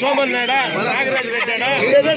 சோமன் நாடா நாகராஜ் ரெட்டாடா இல்ல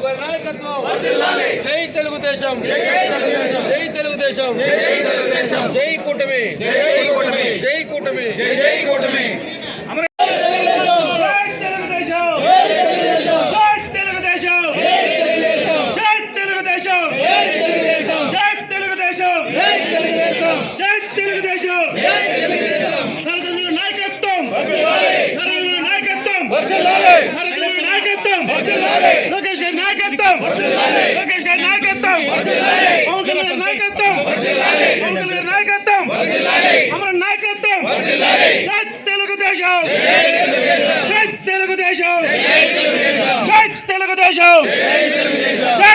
గారి నాయకత్వం జై తెలుగుదేశం. జై తెలుగుదేశం. జై కూటమి. జై కూటమి. జై కూటమి. జై కూటమి లోకేష్ గారి నాయకత్వం లోకేష్ గారి నాయకత్వం పవన్ కళ్యాణ్ గారి నాయకత్వం పవన్ కళ్యాణ్ గారి నాయకత్వం అమర నాయకత్వం జై తెలుగుదేశం జై తెలుగుదేశం జై తెలుగుదేశం జై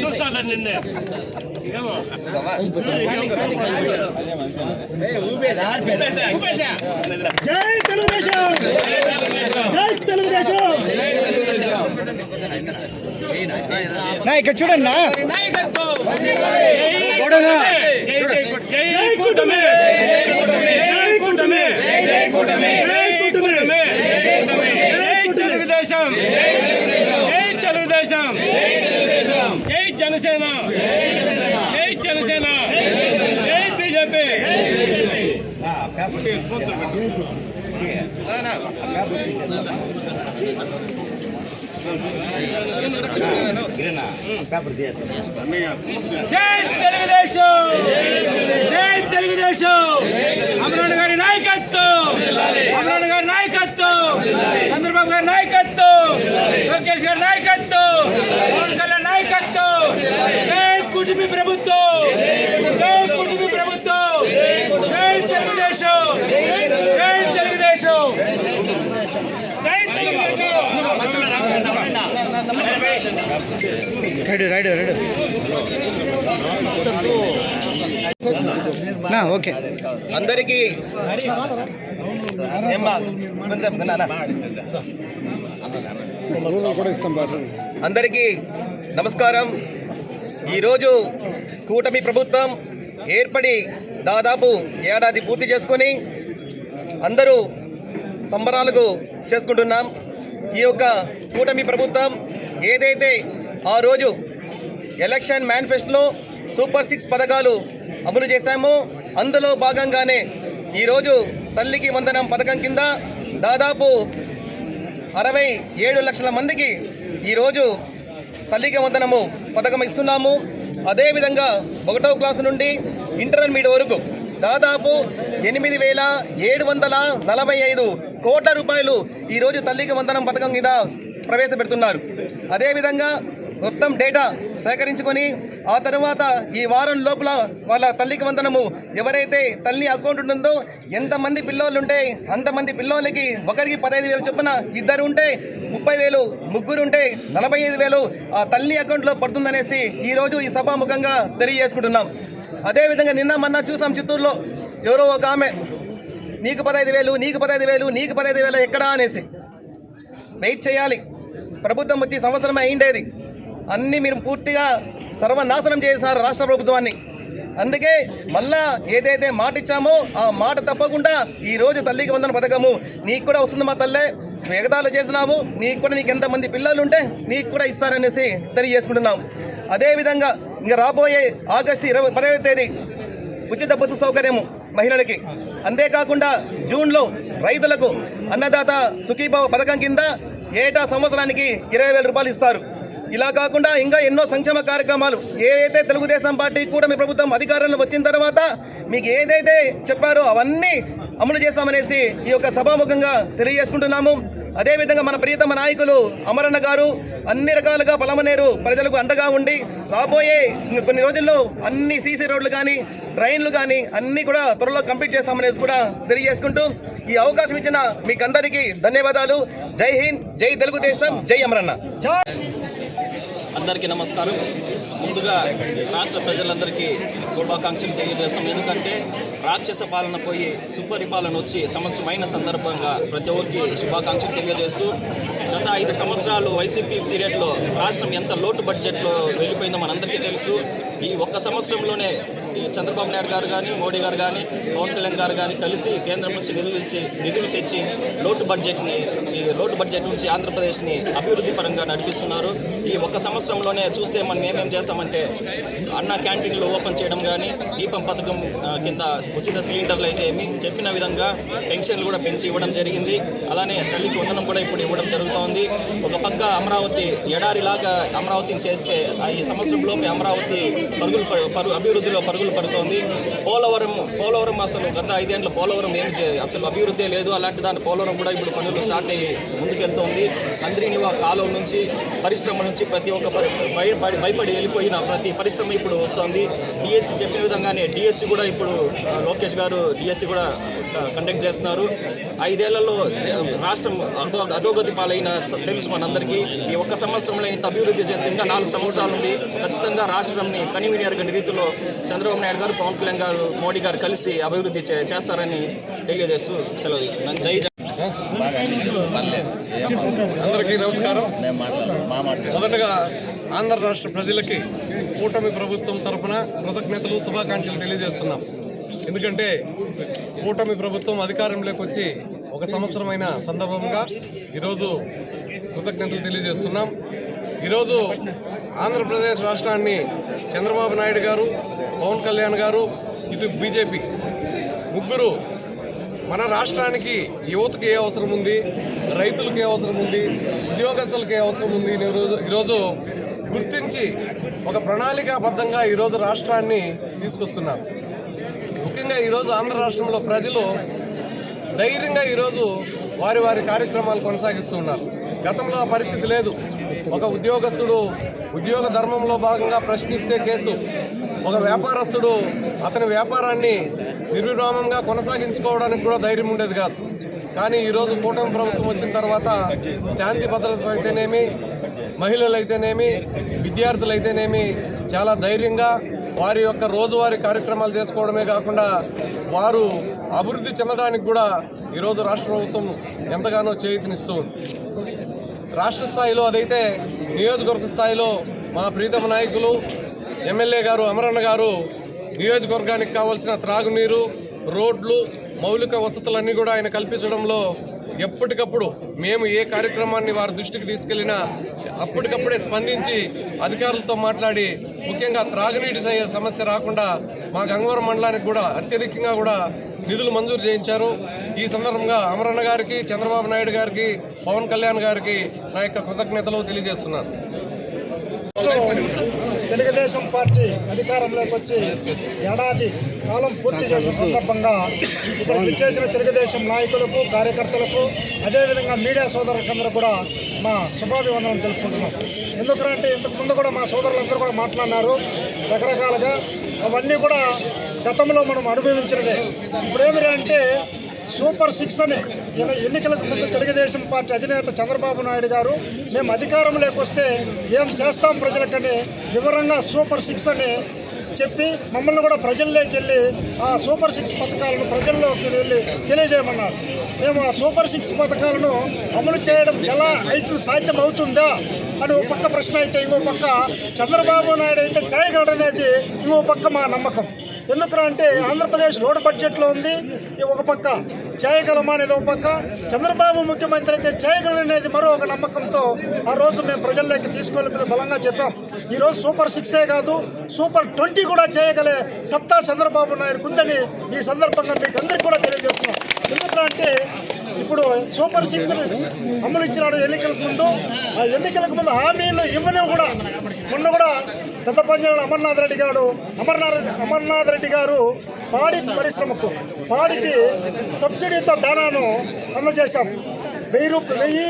చూస్తాను నిన్నే ఏమో జై తెలుగుదేశం జై తెలుగుదేశం నా ఇక్కడ చూడండి నా జై జై జై కూటమి. జై కూటమి. జై కూటమి. జై కూటమి. జై తెలుగుదేశం. జై తెలుగుదేశం. జై జనసేన. జై జనసేన. జై బీజేపీ. జై తెలుగుదేశం. జై తెలుగుదేశం. అమరాడు గారి నాయకత్వం. అమరాడు గారి నాయకత్వం. చంద్రబాబు గారి నాయకత్వం. లోకేష్ గారి నాయకత్వం. పవన్ కళ్యాణ్ నాయకత్వం. జై కుటుంబీ ప్రభుత్వం జై కుటుంబీ ప్రభుత్వం జై తెలుగుదేశం జై తెలుగుదేశం జై Telugu Desam ride ride ride okay. అందరికీ అందరికీ నమస్కారం. ఈరోజు కూటమి ప్రభుత్వం ఏర్పడి దాదాపు ఏడాది పూర్తి చేసుకొని అందరూ సంబరాలకు చేసుకుంటున్నాం. ఈ యొక్క కూటమి ప్రభుత్వం ఏదైతే ఆ రోజు ఎలక్షన్ మేనిఫెస్టోలో సూపర్ సిక్స్ పథకాలు అమలు చేశాము. అందులో భాగంగానే ఈరోజు తల్లికి వందనం పథకం కింద దాదాపు అరవై ఏడు లక్షల మందికి ఈరోజు తల్లికి వందనము పథకం ఇస్తున్నాము. అదేవిధంగా ఒకటో క్లాసు నుండి ఇంటర్మీడియట్ వరకు దాదాపు ఎనిమిది వేల ఏడు వందల నలభై ఐదు కోట్ల రూపాయలు ఈరోజు తల్లికి వందనం పథకం మీద ప్రవేశపెడుతున్నారు. అదేవిధంగా మొత్తం డేటా సేకరించుకొని ఆ తర్వాత ఈ వారం లోపల వాళ్ళ తల్లికి వందనము. ఎవరైతే తల్లి అకౌంట్ ఉంటుందో ఎంతమంది పిల్లోళ్ళు ఉంటే అంతమంది పిల్లోళ్ళకి ఒకరికి పదహైదు వేలు చొప్పున ఇద్దరు ఉంటే ముప్పై వేలు ముగ్గురు ఉంటే నలభై ఐదు వేలు ఆ తల్లి అకౌంట్లో పడుతుందనేసి ఈరోజు ఈ సభాముఖంగా తెలియజేసుకుంటున్నాం. అదేవిధంగా నిన్న మొన్న చూసాం చిత్తూరులో ఎవరో ఒక ఆమె నీకు పదహైదు వేలు నీకు పదహైదు వేలు నీకు పదహైదు వేలు ఎక్కడా అనేసి. వెయిట్ చేయాలి. ప్రభుత్వం వచ్చి సంవత్సరం అయిండేది. అన్నీ మీరు పూర్తిగా సర్వనాశనం చేశారు రాష్ట్ర ప్రభుత్వాన్ని. అందుకే మళ్ళా ఏదైతే మాట ఇచ్చామో ఆ మాట తప్పకుండా ఈరోజు తల్లికి వందన పథకము. నీకు కూడా వస్తుంది మా తల్లే. నువ్వు చేసినావు. నీకు కూడా నీకు ఎంతమంది పిల్లలు ఉంటే నీకు కూడా ఇస్తారనేసి తెలియజేసుకుంటున్నాం. అదేవిధంగా ఇంకా రాబోయే ఆగస్టు ఇరవై పదవ తేదీ ఉచిత బస్సు సౌకర్యము మహిళలకి. అంతేకాకుండా జూన్లో రైతులకు అన్నదాత సుఖీభావ పథకం కింద ఏటా సంవత్సరానికి ఇరవై వేల రూపాయలు ఇస్తారు. ఇలా కాకుండా ఇంకా ఎన్నో సంక్షేమ కార్యక్రమాలు. ఏదైతే తెలుగుదేశం పార్టీ కూడా మీ ప్రభుత్వం అధికారంలో వచ్చిన తర్వాత మీకు ఏదైతే చెప్పారో అవన్నీ అమలు చేశామనేసి ఈ యొక్క సభాముఖంగా తెలియజేసుకుంటున్నాము. అదేవిధంగా మన ప్రియతమ నాయకులు అమరన్న గారు అన్ని రకాలుగా పలమనేరు ప్రజలకు అండగా ఉండి రాబోయే కొన్ని రోజుల్లో అన్ని సీసీ రోడ్లు కానీ ట్రైన్లు కానీ అన్నీ కూడా త్వరలో కంప్లీట్ చేస్తామనేసి కూడా తెలియజేసుకుంటూ ఈ అవకాశం ఇచ్చిన మీకందరికీ ధన్యవాదాలు. జై హింద్ జై తెలుగుదేశం జై అమరన్న. అందరికీ నమస్కారం. ముందుగా రాష్ట్ర ప్రజలందరికీ శుభాకాంక్షలు తెలియజేస్తాం. ఎందుకంటే రాక్షస పాలన పోయి సుపరిపాలన వచ్చి సంవత్సరమైన సందర్భంగా ప్రతి ఒక్కరికి శుభాకాంక్షలు తెలియజేస్తూ గత ఐదు సంవత్సరాలు వైసీపీ పీరియడ్లో రాష్ట్రం ఎంత లోటు బడ్జెట్లో వెళ్ళిపోయిందో మనందరికీ తెలుసు. ఈ ఒక్క సంవత్సరంలోనే చంద్రబాబు నాయుడు గారు కానీ మోడీ గారు కానీ పవన్ కళ్యాణ్ గారు కానీ కలిసి కేంద్రం నుంచి నిధులు ఇచ్చి నిధులు తెచ్చి లోటు బడ్జెట్ని ఈ లోటు బడ్జెట్ నుంచి ఆంధ్రప్రదేశ్ని అభివృద్ధి పరంగా నడిపిస్తున్నారు. ఈ ఒక్క సంవత్సరంలోనే చూస్తే మనం ఏమేం చేస్తామంటే అన్న క్యాంటీన్లు ఓపెన్ చేయడం కానీ దీపం పథకం కింద ఉచిత సిలిండర్లు అయితే ఏమి చెప్పిన విధంగా పెన్షన్లు కూడా పెంచి ఇవ్వడం జరిగింది. అలానే తల్లికి వందనం కూడా ఇప్పుడు ఇవ్వడం జరుగుతోంది. ఒక పక్క అమరావతి ఎడారిలాగా అమరావతిని చేస్తే ఈ సంవత్సరంలోపే అమరావతి పరుగులు ప- పరు అభివృద్ధిలో పరుగులు పడుతోంది. పోలవరం పోలవరం అసలు గత ఐదేళ్ళ పోలవరం ఏం అసలు అభివృద్ధి లేదు. అలాంటి దాని పోలవరం కూడా ఇప్పుడు పనులు స్టార్ట్ అయ్యి ముందుకెళ్తోంది. అందరినీ కాలం నుంచి పరిశ్రమ నుంచి ప్రతి ఒక్క భయపడి భయపడి వెళ్ళిపోయిన ప్రతి పరిశ్రమ ఇప్పుడు వస్తుంది. డిఎస్సి చెప్పిన విధంగానే డిఎస్సి కూడా ఇప్పుడు లోకేష్ గారు డిఎస్సి కూడా కండక్ట్ చేస్తున్నారు. ఐదేళ్ళలో రాష్ట్రం అధో అధోగతి పాలైన తెలుసు మనందరికీ. ఈ ఒక్క సంవత్సరంలో ఇంత అభివృద్ధి చెంది ఇంకా నాలుగు సంవత్సరాలు ఉంది. ఖచ్చితంగా రాష్ట్రంని కనివిని రీతిలో చంద్రబాబు నాయుడు గారు పవన్ కళ్యాణ్ గారు మోడీ గారు కలిసి అభివృద్ధి చే- చేస్తారని తెలియజేస్తూ సెలవు తీసుకున్నాను. జై అందరికీ నమస్కారం. మొదటగా ఆంధ్ర రాష్ట్ర ప్రజలకి కూటమి ప్రభుత్వం తరఫున కృతజ్ఞతలు శుభాకాంక్షలు తెలియజేస్తున్నాం. ఎందుకంటే కూటమి ప్రభుత్వం అధికారంలోకి వచ్చి ఒక సంవత్సరమైన సందర్భంగా ఈరోజు కృతజ్ఞతలు తెలియజేస్తున్నాం. ఈరోజు ఆంధ్రప్రదేశ్ రాష్ట్రాన్ని చంద్రబాబు నాయుడు గారు పవన్ కళ్యాణ్ గారు ఇటు బీజేపీ. ముగ్గురు మన రాష్ట్రానికి యువతకి ఏ అవసరం ఉంది రైతులకి ఏ అవసరం ఉంది ఉద్యోగస్తులకి ఏ అవసరం ఉంది అని ఈరోజు ఈరోజు గుర్తించి ఒక ప్రణాళికాబద్ధంగా ఈరోజు రాష్ట్రాన్ని తీసుకొస్తున్నారు. ముఖ్యంగా ఈరోజు ఆంధ్ర రాష్ట్రంలో ప్రజలు ధైర్యంగా ఈరోజు వారి వారి కార్యక్రమాలు కొనసాగిస్తూ ఉన్నారు. గతంలో ఆ పరిస్థితి లేదు. ఒక ఉద్యోగస్తుడు ఉద్యోగ ధర్మంలో భాగంగా ప్రశ్నిస్తే కేసు. ఒక వ్యాపారస్తుడు అతని వ్యాపారాన్ని నిర్విరామంగా కొనసాగించుకోవడానికి కూడా ధైర్యం ఉండేది కాదు. కానీ ఈరోజు కూటమి ప్రభుత్వం వచ్చిన తర్వాత శాంతి భద్రత అయితేనేమి మహిళలు అయితేనేమి విద్యార్థులు అయితేనేమి చాలా ధైర్యంగా వారి యొక్క రోజువారీ కార్యక్రమాలు చేసుకోవడమే కాకుండా వారు అభివృద్ధి చెందడానికి కూడా ఈరోజు రాష్ట్ర ప్రభుత్వం ఎంతగానో చేయూతనిస్తూ ఉంది. రాష్ట్ర స్థాయిలో అదైతే నియోజకవర్గ స్థాయిలో మా ప్రీతమ నాయకులు ఎమ్మెల్యే గారు అమరన్న గారు నియోజకవర్గానికి కావాల్సిన త్రాగునీరు రోడ్లు మౌలిక వసతులన్నీ కూడా ఆయన కల్పించడంలో ఎప్పటికప్పుడు మేము ఏ కార్యక్రమాన్ని వారి దృష్టికి తీసుకెళ్ళినా అప్పటికప్పుడే స్పందించి అధికారులతో మాట్లాడి ముఖ్యంగా త్రాగునీటి సమస్య రాకుండా మా గంగవరం మండలానికి కూడా అత్యధికంగా కూడా నిధులు మంజూరు చేయించారు. ఈ సందర్భంగా అమరన్న గారికి చంద్రబాబు నాయుడు గారికి పవన్ కళ్యాణ్ గారికి నా యొక్క కృతజ్ఞతలు తెలియజేస్తున్నాను. తెలుగుదేశం పార్టీ అధికారంలోకి వచ్చి ఏడాది కాలం పూర్తి చేసిన సందర్భంగా ఇక్కడ విచ్చేసిన తెలుగుదేశం నాయకులకు కార్యకర్తలకు అదేవిధంగా మీడియా సోదరులందరూ కూడా మా శుభాభివందనం తెలుపుకుంటున్నాం. ఎందుకంటే ఇంతకు ముందు కూడా మా సోదరులందరూ కూడా మాట్లాడినారు రకరకాలుగా. అవన్నీ కూడా గతంలో మనం అనుభవించినదే. ఇప్పుడు అంటే సూపర్ సిక్స్ అని ఎన్నికలకు ముందు తెలుగుదేశం పార్టీ అధినేత చంద్రబాబు నాయుడు గారు మేము అధికారంలోకి వస్తే ఏం చేస్తాం ప్రజలకని వివరంగా సూపర్ సిక్స్ అని చెప్పి మమ్మల్ని కూడా ప్రజల్లోకి వెళ్ళి ఆ సూపర్ సిక్స్ పథకాలను ప్రజల్లోకి వెళ్ళి తెలియజేయమన్నారు. మేము ఆ సూపర్ సిక్స్ పథకాలను అమలు చేయడం ఎలా అయితే సాధ్యం అవుతుందా అని ఓ పక్క ప్రశ్న అయితే ఇంకో పక్క చంద్రబాబు నాయుడు అయితే చేయగలడనేది ఇంకో పక్క మా నమ్మకం. ఎందుకు అంటే ఆంధ్రప్రదేశ్ రోడ్డు బడ్జెట్లో ఉంది. ఒక పక్క చేయగలమా అనేది ఒక పక్క. చంద్రబాబు ముఖ్యమంత్రి అయితే చేయగలనేది మరో ఒక నమ్మకంతో ఆ రోజు మేము ప్రజల్లోకి తీసుకెళ్ళి బలంగా చెప్పాం. ఈరోజు సూపర్ సిక్సే కాదు సూపర్ ట్వంటీ కూడా చేయగలే సత్తా చంద్రబాబు నాయుడు ఉందని ఈ సందర్భంగా మీకు అందరికీ కూడా తెలియజేస్తున్నాం. ఎందుకంటే ఇప్పుడు సూపర్ సిక్స్ అమలు ఇచ్చినాడు ఎన్నికలకు ముందు. ఆ ఎన్నికలకు ముందు హామీలు ఇవ్వని కూడా మొన్న కూడా పెద్ద పంజాల అమర్నాథ్ రెడ్డి గారు అమర్నాథ్ అమర్నాథ్ రెడ్డి గారు పాడి పరిశ్రమకు పాడికి సబ్సిడీతో దానాను అందజేశాం. వెయ్యి రూప వెయ్యి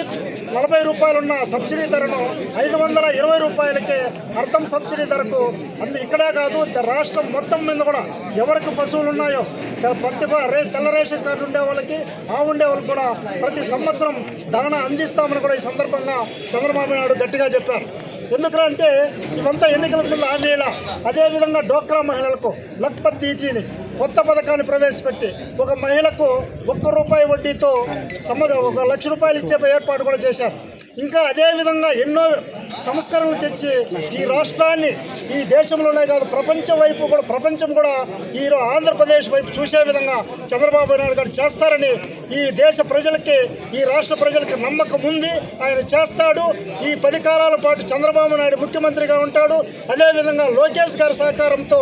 నలభై రూపాయలున్న సబ్సిడీ ధరను ఐదు వందల ఇరవై రూపాయలకే అర్థం సబ్సిడీ ధరకు అందు. ఇక్కడే కాదు రాష్ట్రం మొత్తం మీద కూడా ఎవరికి పశువులు ఉన్నాయో ప్రతి రే తెల్ల రేషన్ కార్డు ఉండే వాళ్ళకి ఆ ఉండే వాళ్ళకి కూడా ప్రతి సంవత్సరం ధరణ అందిస్తామని కూడా ఈ సందర్భంగా చంద్రబాబు నాయుడు గట్టిగా చెప్పారు. ఎందుకంటే ఇవంతా ఎన్నికల ముందు హామీల అదేవిధంగా డోక్రా మహిళలకు లక్పత్ దీతిని కొత్త పథకాన్ని ప్రవేశపెట్టి ఒక మహిళకు ఒక్క రూపాయి వడ్డీతో సమ ఒక లక్ష రూపాయలు ఇచ్చే ఏర్పాటు కూడా చేశారు. ఇంకా అదేవిధంగా ఎన్నో సంస్కరణలు తెచ్చి ఈ రాష్ట్రాన్ని ఈ దేశంలోనే కాదు ప్రపంచం వైపు కూడా ప్రపంచం కూడా ఈ ఆంధ్రప్రదేశ్ వైపు చూసే విధంగా చంద్రబాబు నాయుడు గారు చేస్తారని ఈ దేశ ప్రజలకి ఈ రాష్ట్ర ప్రజలకి నమ్మకం ఉంది. ఆయన చేస్తాడు. ఈ పది కాలాల పాటు చంద్రబాబు నాయుడు ముఖ్యమంత్రిగా ఉంటాడు. అదేవిధంగా లోకేష్ గారి సహకారంతో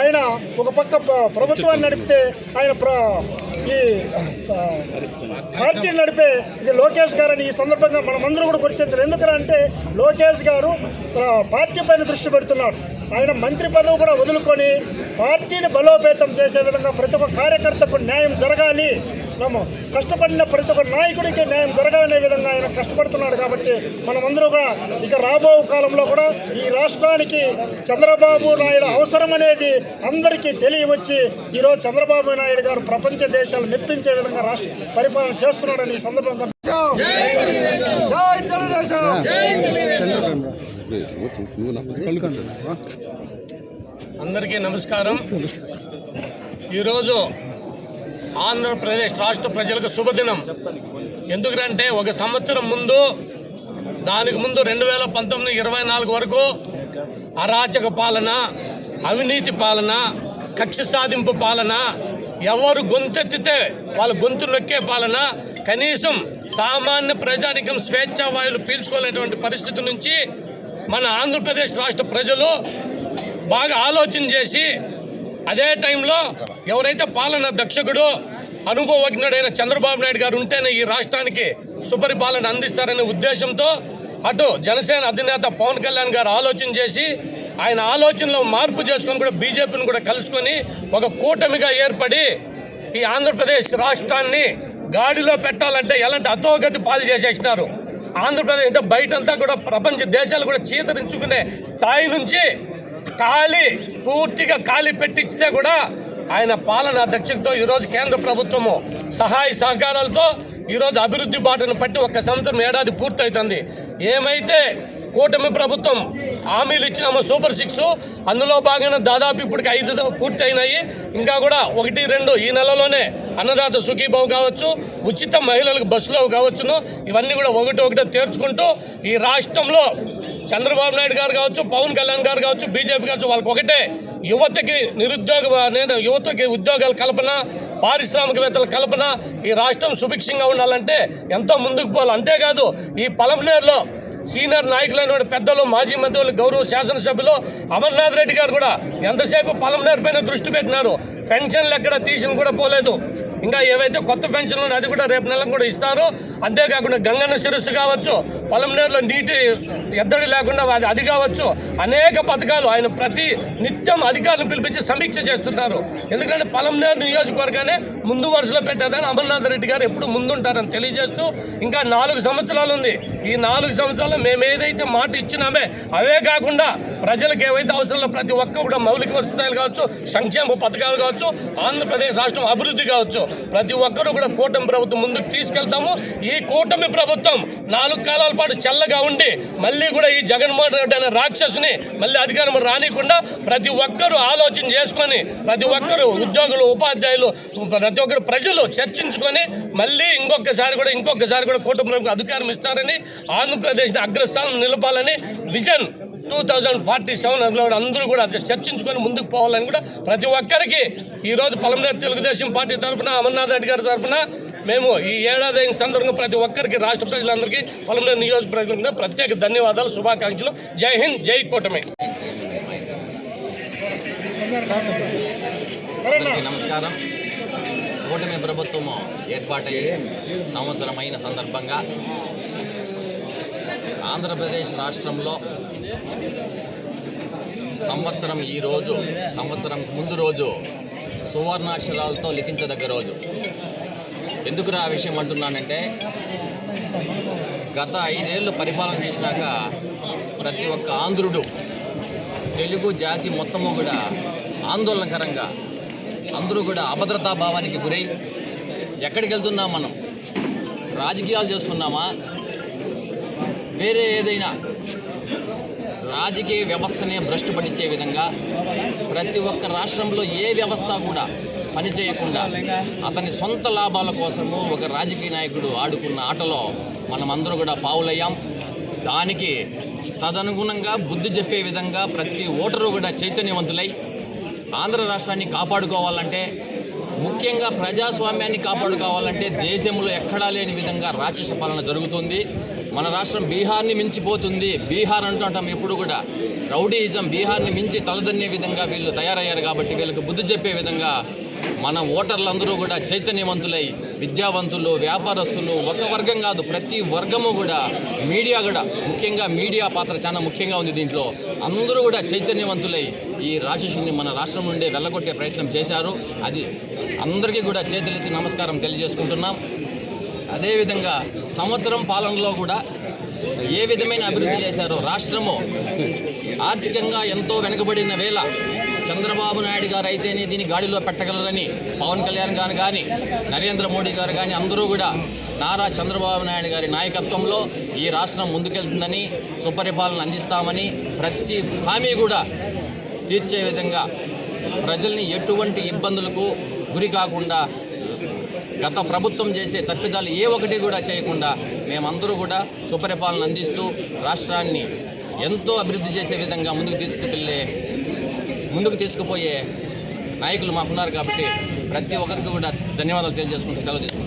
ఆయన ఒక పక్క ప్రభుత్వాన్ని నడిపితే ఆయన ఈ పార్టీని నడిపే ఇది లోకేష్ గారని ఈ సందర్భంగా మనమందరూ కూడా గుర్తించాలి. ఎందుకంటే లోకేష్ గారు పార్టీ పైన దృష్టి పెడుతున్నాడు. ఆయన మంత్రి పదవి కూడా వదులుకొని పార్టీని బలోపేతం చేసే విధంగా ప్రతి ఒక్క కార్యకర్తకు న్యాయం జరగాలి. కష్టపడిన ప్రతి ఒక్క నాయకుడికి న్యాయం జరగాలనే విధంగా ఆయన కష్టపడుతున్నాడు కాబట్టి మనమందరూ కూడా ఇక రాబో కాలంలో కూడా ఈ రాష్ట్రానికి చంద్రబాబు నాయుడు అవసరం అనేది అందరికీ తెలియవచ్చి ఈరోజు చంద్రబాబు నాయుడు గారు ప్రపంచ దేశాలు మెప్పించే విధంగా రాష్ట్ర పరిపాలన చేస్తున్నాడని ఈ సందర్భంగా అందరికీ నమస్కారం. ఈరోజు ఆంధ్రప్రదేశ్ రాష్ట్ర ప్రజలకు శుభదినం. ఎందుకంటే ఒక సంవత్సరం ముందు దానికి ముందు రెండు వేల పంతొమ్మిది ఇరవై నాలుగు వరకు అరాచక పాలన అవినీతి పాలన కక్ష సాధింపు పాలన ఎవరు గొంతెత్తితే వాళ్ళ గొంతు నొక్కే పాలన కనీసం సామాన్య ప్రజానికం స్వేచ్ఛా వాయువులు పీల్చుకోలేటువంటి పరిస్థితి నుంచి మన ఆంధ్రప్రదేశ్ రాష్ట్ర ప్రజలు బాగా ఆలోచన చేసి అదే టైంలో ఎవరైతే పాలన దక్షకుడు అనుభవజ్ఞుడైన చంద్రబాబు నాయుడు గారు ఉంటేనే ఈ రాష్ట్రానికి సుపరిపాలన అందిస్తారనే ఉద్దేశంతో అటు జనసేన అధినేత పవన్ కళ్యాణ్ గారు ఆలోచన చేసి ఆయన ఆలోచనలో మార్పు చేసుకొని కూడా బీజేపీని కూడా కలుసుకొని ఒక కూటమిగా ఏర్పడి ఈ ఆంధ్రప్రదేశ్ రాష్ట్రాన్ని గాడిలో పెట్టాలంటే ఎలాంటి అధోగతి పాలు చేసేసినారు. ఆంధ్రప్రదేశ్ అంటే బయటంతా కూడా ప్రపంచ దేశాలు కూడా చీతరించుకునే స్థాయి నుంచి ఖాళీ పూర్తిగా ఖాళీ పెట్టించితే కూడా ఆయన పాలన అధ్యక్షతతో ఈరోజు కేంద్ర ప్రభుత్వము సహాయ సహకారాలతో ఈరోజు అభివృద్ధి బాటను పట్టి ఒక సంవత్సరం ఏడాది పూర్తవుతుంది. ఏమైతే కూటమి ప్రభుత్వం హామీలు ఇచ్చినామో సూపర్ సిక్స్. అందులో భాగంగా దాదాపు ఇప్పటికి ఐదు పూర్తి అయినాయి ఇంకా కూడా ఒకటి రెండు ఈ నెలలోనే అన్నదాత సుఖీభావ్ కావచ్చు ఉచిత మహిళలకు బస్సులో కావచ్చును. ఇవన్నీ కూడా ఒకటి ఒకటి తీర్చుకుంటూ ఈ రాష్ట్రంలో చంద్రబాబు నాయుడు గారు కావచ్చు పవన్ కళ్యాణ్ గారు కావచ్చు బీజేపీ కావచ్చు వాళ్ళకి ఒకటే యువతకి నిరుద్యోగ నేను యువతకి ఉద్యోగాల కల్పన పారిశ్రామికవేత్తల కల్పన ఈ రాష్ట్రం సుభిక్షంగా ఉండాలంటే ఎంతో ముందుకు పోవాలి. అంతేకాదు ఈ పలంనేరులో సీనియర్ నాయకులైన పెద్దలు మాజీ మంత్రులు గౌరవ శాసనసభ్యులు అమర్నాథ్ రెడ్డి గారు కూడా ఎంతసేపు పొలం పైన దృష్టి పెట్టినారు. పెన్షన్లు ఎక్కడ తీసిన కూడా పోలేదు. ఇంకా ఏవైతే కొత్త పెన్షన్లు అది కూడా రేపు నెలకు కూడా ఇస్తారు. అంతేకాకుండా గంగన్న శిరస్సు కావచ్చు పొలంనేరులో నీటి ఎద్దడి లేకుండా అది అది కావచ్చు. అనేక పథకాలు ఆయన ప్రతి నిత్యం అధికారులను పిలిపించి సమీక్ష చేస్తున్నారు ఎందుకంటే పొలంనేరు నియోజకవర్గానే ముందు వరుసలో పెట్టేదని అమర్నాథ్ రెడ్డి గారు ఎప్పుడు ముందుంటారని తెలియజేస్తూ ఇంకా నాలుగు సంవత్సరాలు ఉంది. ఈ నాలుగు సంవత్సరాలు మేము ఏదైతే మాట ఇచ్చినామే అవే కాకుండా ప్రజలకు ఏవైతే అవసరంలో ప్రతి ఒక్క కూడా మౌలిక వసతులు కావచ్చు సంక్షేమ పథకాలు కావచ్చు ఆంధ్రప్రదేశ్ రాష్ట్రం అభివృద్ధి కావచ్చు. ప్రతి ఒక్కరూ కూడా కూటమి ప్రభుత్వం ముందుకు తీసుకెళ్తాము. ఈ కూటమి ప్రభుత్వం నాలుగు కాలాల పాటు చల్లగా ఉండి మళ్ళీ కూడా ఈ జగన్మోహన్ రెడ్డి అనే రాక్షసుని మళ్ళీ అధికారం రానికుండా ప్రతి ఒక్కరూ ఆలోచన చేసుకొని ప్రతి ఒక్కరు ఉద్యోగులు ఉపాధ్యాయులు ప్రతి ఒక్కరు ప్రజలు చర్చించుకొని మళ్ళీ ఇంకొకసారి కూడా ఇంకొకసారి కూడా కూటమి ప్రభుత్వం అధికారం ఇస్తారని ఆంధ్రప్రదేశ్ని అగ్రస్థానం నిలపాలని vision two thousand forty seven అందరూ కూడా అది చర్చించుకొని ముందుకు పోవాలని కూడా ప్రతి ఒక్కరికి ఈరోజు పలమనేరు తెలుగుదేశం పార్టీ తరఫున అమర్నాథ్ రెడ్డి గారి తరఫున మేము ఈ ఏడాది సందర్భంగా ప్రతి ఒక్కరికి రాష్ట్ర ప్రజలందరికీ పలమనేరు నియోజక ప్రజలకు ప్రత్యేక ధన్యవాదాలు శుభాకాంక్షలు. జై హింద్ జై కూటమి. నమస్కారం. కూటమి ప్రభుత్వము ఏర్పాటయ్యి సంవత్సరమైన సందర్భంగా ఆంధ్రప్రదేశ్ రాష్ట్రంలో సంవత్సరం ఈ రోజు సంవత్సరం ముందు రోజు సువర్ణాక్షరాలతో లిఖించదగ్గ రోజు. ఎందుకురా ఆ విషయం అంటున్నానంటే గత ఐదేళ్ళు పరిపాలన చేసినాక ప్రతి ఒక్క ఆంధ్రుడు తెలుగు జాతి మొత్తము కూడా ఆందోళనకరంగా అందరూ కూడా అభద్రతా భావానికి గురై ఎక్కడికి వెళ్తున్నాం మనం? రాజకీయాలు చేస్తున్నామా? వేరే ఏదైనా రాజకీయ వ్యవస్థనే భ్రష్టు పట్టించే విధంగా ప్రతి ఒక్క రాష్ట్రంలో ఏ వ్యవస్థ కూడా పనిచేయకుండా అతని సొంత లాభాల కోసము ఒక రాజకీయ నాయకుడు ఆడుకున్న ఆటలో మనమందరూ కూడా పావులయ్యాం. దానికి తదనుగుణంగా బుద్ధి చెప్పే విధంగా ప్రతి ఓటరు కూడా చైతన్యవంతులై ఆంధ్ర రాష్ట్రాన్ని కాపాడుకోవాలంటే ముఖ్యంగా ప్రజాస్వామ్యాన్ని కాపాడుకోవాలంటే దేశంలో ఎక్కడా లేని విధంగా రాక్షస పాలన జరుగుతుంది. మన రాష్ట్రం బీహార్ని మించిపోతుంది. బీహార్ అంటుంటాం ఎప్పుడు కూడా. రౌడీయిజం బీహార్ని మించి తలదన్నే విధంగా వీళ్ళు తయారయ్యారు కాబట్టి వీళ్ళకి బుద్ధి చెప్పే విధంగా మన ఓటర్లందరూ కూడా చైతన్యవంతులై విద్యావంతులు వ్యాపారస్తులు ఒక వర్గం కాదు ప్రతి వర్గము కూడా మీడియా కూడా ముఖ్యంగా మీడియా పాత్ర చాలా ముఖ్యంగా ఉంది దీంట్లో. అందరూ కూడా చైతన్యవంతులై ఈ రాక్షసుని మన రాష్ట్రం నుండి వెళ్ళగొట్టే ప్రయత్నం చేశారు. అది అందరికీ కూడా చేతులెత్తి నమస్కారం తెలియజేసుకుంటున్నాం. అదేవిధంగా సంవత్సరం పాలనలో కూడా ఏ విధమైన అభివృద్ధి చేశారో రాష్ట్రము ఆర్థికంగా ఎంతో వెనుకబడిన వేళ చంద్రబాబు నాయుడు గారు అయితేనే దీన్ని గాడిలో పెట్టగలరని పవన్ కళ్యాణ్ గారు కానీ నరేంద్ర మోడీ గారు కానీ అందరూ కూడా నారా చంద్రబాబు నాయుడు గారి నాయకత్వంలో ఈ రాష్ట్రం ముందుకెళ్తుందని సుపరిపాలన అందిస్తామని ప్రతి హామీ కూడా తీర్చే విధంగా ప్రజల్ని ఎటువంటి ఇబ్బందులకు గురి కాకుండా గత ప్రభుత్వం చేసే తప్పిదాలు ఏ ఒకటి కూడా చేయకుండా మేమందరూ కూడా సుపరిపాలన అందిస్తూ రాష్ట్రాన్ని ఎంతో అభివృద్ధి చేసే విధంగా ముందుకు తీసుకువెళ్ళే ముందుకు తీసుకుపోయే నాయకులు మాకున్నారు కాబట్టి ప్రతి ఒక్కరికి కూడా ధన్యవాదాలు తెలియజేసుకుంటూ సెలవు తీసుకుంటాం